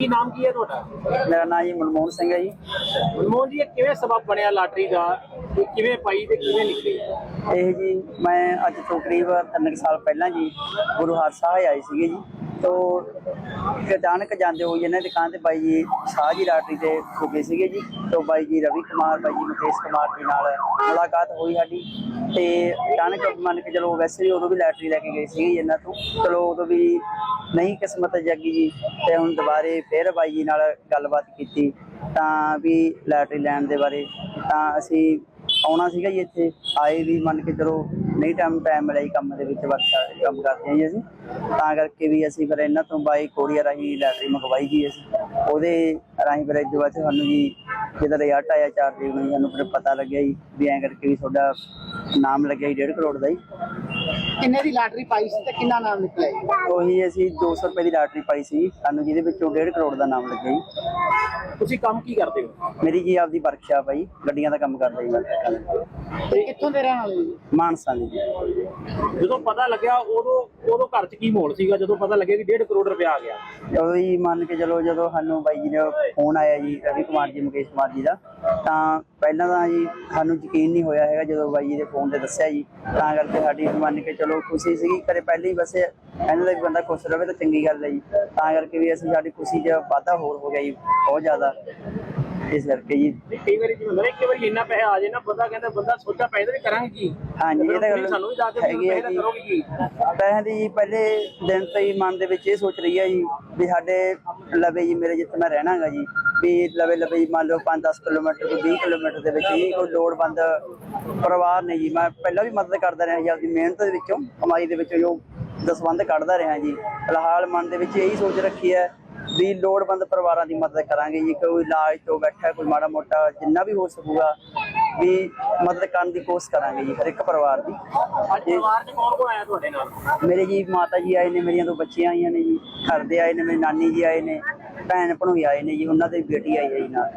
ਕੀ ਨਾਮ ਕੀ ਹੈ ਤੁਹਾਡਾ? ਮੇਰਾ ਨਾਮ ਜੀ ਮਨਮੋਹਨ ਸਿੰਘ ਹੈ ਜੀ। ਮਨਮੋਹਨ ਜੀ ਇਹ ਕਿਵੇਂ ਸਬਬ ਬਣਿਆ ਲਾਟਰੀ ਦਾ? ਤੇ ਕਿਵੇਂ ਪਾਈ ਤੇ ਕਿਵੇਂ ਨਿਕਲੀ? ਇਹ ਜੀ ਮੈਂ ਅੱਜ ਤੋਂ ਕਰੀਬ ਤਿੰਨ ਕੁ ਸਾਲ ਪਹਿਲਾਂ ਜੀ ਗੁਰੂ ਹਰਸਾਹਿਬ ਆਏ ਸੀਗੇ ਜੀ। ਤੋ ਅਚਾਨਕ ਜਾਂਦੇ ਹੋਏ ਇਹਨਾਂ ਦੀ ਦੁਕਾਨ ਤੇ ਬਾਈ ਜੀ ਸ਼ਾਹ ਜੀ ਲਾਟਰੀ ਤੇ ਰੁਕੇ ਸੀਗੇ ਜੀ। ਤੋ ਬਾਈ ਜੀ ਰਵੀ ਕੁਮਾਰ ਬਾਈ ਜੀ ਮੁਕੇਸ਼ ਕੁਮਾਰ ਜੀ ਨਾਲ ਮੁਲਾਕਾਤ ਹੋਈ ਸਾਡੀ। ਤੇ ਅਚਾਨਕ ਮੰਨ ਕੇ ਚਲੋ ਵੈਸੇ ਵੀ ਉਦੋਂ ਵੀ ਲਾਟਰੀ ਲੈ ਕੇ ਗਏ ਸੀਗੇ ਜੀ ਇਹਨਾਂ ਤੋਂ। ਚਲੋ ਉਦੋਂ ਵੀ ਨਹੀਂ ਕਿਸਮਤ ਜਾਗੀ ਜੀ ਤੇ ਹੁਣ ਦੁਬਾਰੇ ਫਿਰ ਬਾਈ ਜੀ ਨਾਲ ਗੱਲਬਾਤ ਕੀਤੀ ਤਾਂ ਵੀ ਲੈਟਰੀ ਲੈਣ ਦੇ ਬਾਰੇ ਤਾਂ ਅਸੀਂ ਆਉਣਾ ਸੀਗਾ ਜੀ ਇੱਥੇ, ਆਏ ਵੀ ਮੰਨ ਕੇ ਚਲੋ ਨਹੀਂ ਟਾਈਮ ਟਾਈਮ ਮਿਲਿਆ ਜੀ ਕੰਮ ਦੇ ਵਿੱਚ ਵਰਕ ਕੰਮ ਕਰਦੇ ਹਾਂ ਜੀ ਅਸੀਂ। ਤਾਂ ਕਰਕੇ ਵੀ ਅਸੀਂ ਫਿਰ ਇਹਨਾਂ ਤੋਂ ਬਾਈ ਕੋਰੀਆ ਰਾਹੀਂ ਲੈਟਰੀ ਮੰਗਵਾਈ ਜੀ ਅਸੀਂ। ਉਹਦੇ ਰਾਹੀਂ ਫਿਰ ਇਸ ਬਾਅਦ ਸਾਨੂੰ ਜੀ ਜਦੋਂ ਰਿਜ਼ਲਟ ਆਇਆ ਚਾਰ ਤਰੀਕ ਨੂੰ ਸਾਨੂੰ ਫਿਰ ਪਤਾ ਲੱਗਿਆ ਜੀ ਵੀ ਐਂ ਕਰਕੇ ਵੀ ਤੁਹਾਡਾ ਨਾਮ ਲੱਗਿਆ ਜੀ 1.5 ਕਰੋੜ ਦਾ ਜੀ। ਕਿੰਨੇ ਦੀ ਲਾਟਰੀ ਪਾਈ ਸੀ ਤੇ ਕਿੰਨਾ ਨਾਮ ਨਿਕਲਿਆ ਜੀ? ਉਹੀ ਅਸੀਂ 200 ਰੁਪਏ ਦੀ ਲਾਟਰੀ ਪਾਈ ਸੀ ਸਾਨੂੰ ਜਿਹਦੇ ਵਿੱਚੋਂ 1.5 ਕਰੋੜ ਦਾ ਨਾਮ ਲੱਗਿਆ ਜੀ। ਤੁਸੀਂ ਕੰਮ ਕੀ ਕਰਦੇ ਹੋ? ਮੇਰੀ ਜੀ ਆਪਦੀ ਵਰਕਸ਼ਾਪ ਆ ਜੀ ਗੱਡੀਆਂ ਦਾ ਕੰਮ ਕਰਦਾ ਜੀ ਮੈਂ। ਤੇ ਕਿੱਥੋਂ ਦੇ ਰਹਿਣ ਵਾਲੇ ਜੀ? ਮਾਨਸਾ ਦੀ ਜੀ। ਜਦੋਂ ਪਤਾ ਲੱਗਿਆ ਉਦੋਂ ਉਦੋਂ ਘਰ 'ਚ ਕੀ ਮਾਹੌਲ ਸੀਗਾ? ਜਦੋਂ ਪਤਾ ਲੱਗਿਆ ਕਿ 1.5 ਕਰੋੜ ਰੁਪਇਆ ਆ ਗਿਆ। ਜਦੋਂ ਹੀ ਮੰਨ ਕੇ ਚਲੋ ਜਦੋਂ ਸਾਨੂੰ ਬਾਈ ਜੀ ਦਾ ਫੋਨ ਆਇਆ ਜੀ ਰਵੀ ਕੁਮਾਰ ਜੀ ਮੁਕੇਸ਼ ਕੁਮਾਰ ਜੀ ਦਾ ਤਾਂ ਪਹਿਲਾਂ ਤਾਂ ਜੀ ਸਾਨੂੰ ਯਕੀਨ ਨਹੀਂ ਹੋਇਆ ਹੈਗਾ ਜਦੋਂ ਬਾਈ ਜੀ ਦੇ ਫੋਨ ਤੇ ਦੱਸਿਆ ਜੀ। ਤਾਂ ਕਰਕੇ ਸਾਡੀ ਮੰਨ ਕੇ ਚਲੋ ਖੁਸ਼ੀ ਸੀਗੀ ਕਦੇ ਪਹਿਲਾਂ ਹੀ ਬਸ ਇਹਨਾਂ ਦਾ ਵੀ ਬੰਦਾ ਖੁਸ਼ ਰਵੇ ਤਾਂ ਚੰਗੀ ਗੱਲ ਹੈ ਜੀ। ਤਾਂ ਕਰਕੇ ਵੀ ਅਸੀਂ ਸਾਡੀ ਖੁਸ਼ੀ 'ਚ ਵਾਧਾ ਹੋਰ ਹੋ ਗਿਆ ਜੀ ਬਹੁਤ ਜ਼ਿਆਦਾ। ਇਸ ਕਰਕੇ ਜੀ। ਕਈ ਵਾਰੀ ਜਿਵੇਂ ਹੁੰਦਾ ਨਾ, ਇੱਕ ਵਾਰੀ ਇੰਨਾ ਪੈਸਾ ਆ ਜੇ ਨਾ ਬੰਦਾ ਕਹਿੰਦਾ ਬੰਦਾ ਸੋਚਾ ਪੈਸੇ ਵੀ ਕਰਾਂਗੇ ਕੀ? ਹਾਂਜੀ ਇਹ ਤਾਂ ਗੱਲ ਸਾਨੂੰ ਵੀ ਜਾ ਕੇ ਪੈਸੇ ਦਾ ਕਰੋਗੇ ਕੀ ਪੈਸਿਆਂ ਦੀ ਜੀ ਪਹਿਲੇ ਦਿਨ ਤੋਂ ਹੀ ਮਨ ਦੇ ਵਿੱਚ ਇਹ ਸੋਚ ਰਹੀ ਹੈ ਜੀ ਵੀ ਸਾਡੇ ਲਵੇ ਜੀ ਮੇਰੇ ਜਿੱਥੇ ਮੈਂ ਰਹਿਣਾਗਾ ਜੀ। ਵੀ ਲਵੇ ਲਵੇ ਮੰਨ ਲਓ 5-10 ਕਿਲੋਮੀਟਰ ਤੋਂ 20 ਕਿਲੋਮੀਟਰ ਦੇ ਵਿੱਚ ਹੀ ਕੋਈ ਲੋੜਵੰਦ ਪਰਿਵਾਰ ਨੇ ਜੀ ਮੈਂ ਪਹਿਲਾਂ ਵੀ ਮਦਦ ਕਰਦਾ ਰਿਹਾ ਜੀ ਆਪਦੀ ਮਿਹਨਤ ਦੇ ਵਿੱਚੋਂ ਕਮਾਈ ਦੇ ਵਿੱਚੋਂ ਜੋ ਦਸਵੰਦ ਕੱਢਦਾ ਰਿਹਾ ਜੀ। ਫਿਲਹਾਲ ਮਨ ਦੇ ਵਿੱਚ ਇਹੀ ਸੋਚ ਰੱਖੀ ਹੈ ਵੀ ਲੋੜਵੰਦ ਪਰਿਵਾਰਾਂ ਦੀ ਮਦਦ ਕਰਾਂਗੇ ਜੀ ਕੋਈ ਇਲਾਜ ਤੋਂ ਬੈਠਾ ਕੋਈ ਮਾੜਾ ਮੋਟਾ ਜਿੰਨਾ ਵੀ ਹੋ ਸਕੂਗਾ ਵੀ ਮਦਦ ਕਰਨ ਦੀ ਕੋਸ਼ਿਸ਼ ਕਰਾਂਗੇ ਜੀ ਹਰ ਇੱਕ ਪਰਿਵਾਰ ਦੀ। ਪਰਿਵਾਰ 'ਚ ਕੌਣ ਕੌਣ ਆਇਆ ਤੁਹਾਡੇ ਨਾਲ? ਮੇਰੇ ਜੀ ਮਾਤਾ ਜੀ ਆਏ ਨੇ ਮੇਰੀਆਂ ਦੋ ਬੱਚੀਆਂ ਆਈਆਂ ਨੇ ਜੀ ਘਰ ਦੇ ਆਏ ਨੇ ਮੇਰੀ ਨਾਨੀ ਜੀ ਆਏ ਨੇ ਭੈਣ ਭਣੋਈ ਆਏ ਨੇ ਜੀ ਉਹਨਾਂ ਦੀ ਬੇਟੀ ਆਈ ਹੈ ਜੀ ਨਾਲ।